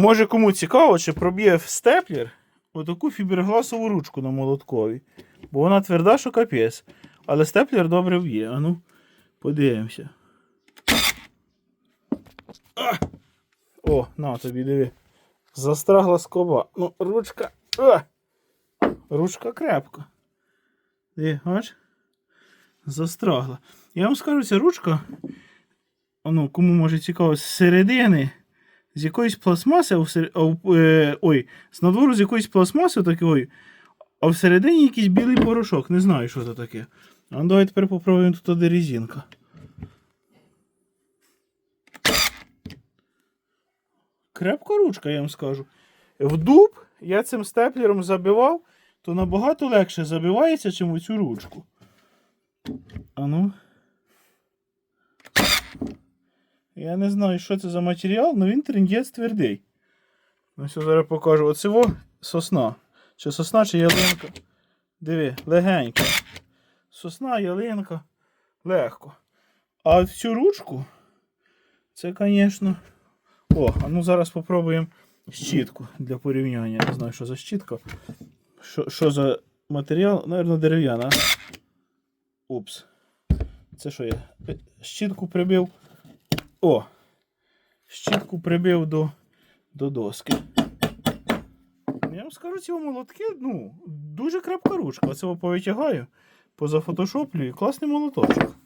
Може кому цікаво, чи проб'є в степлер отаку фібергласову ручку на молоткові. Бо вона тверда, що капець. Але степлер добре в'є. А ну, подивимося. А! О, на тобі диви. Застрагла скоба. Ну, ручка. А! Ручка крепка. Диви, бач? Застрагла. Я вам скажу, ця ручка, ну, кому може цікаво, з середини, з якоїсь пластмаси, е, ой, з надвору з якоїсь пластмаси такої, а всередині якийсь білий порошок. Не знаю, що це таке. А ну, давай тепер попробуємо тут де резинка. Крепка ручка, я вам скажу. В дуб я цим степлером забивав, то набагато легше забивається, чим в цю ручку. А ну. Я не знаю, що це за матеріал, але він трендець твердий. Ну, все, зараз покажу. Оце во сосна. Чи сосна, чи ялинка. Диви, легенько. Сосна, ялинка. Легко. А цю ручку, це, звісно. О, а ну зараз попробуємо щітку для порівняння. Не знаю, що за щітка. Що, що за матеріал? Наверно, дерев'яна. Упс. Це що я? Е, Щітку прибив. О! Щітку прибив до, до доски. Я вам скажу, ці молотки, ну, дуже крепка ручка. Оце повитягаю, позафотошоплюю. Класний молоточок.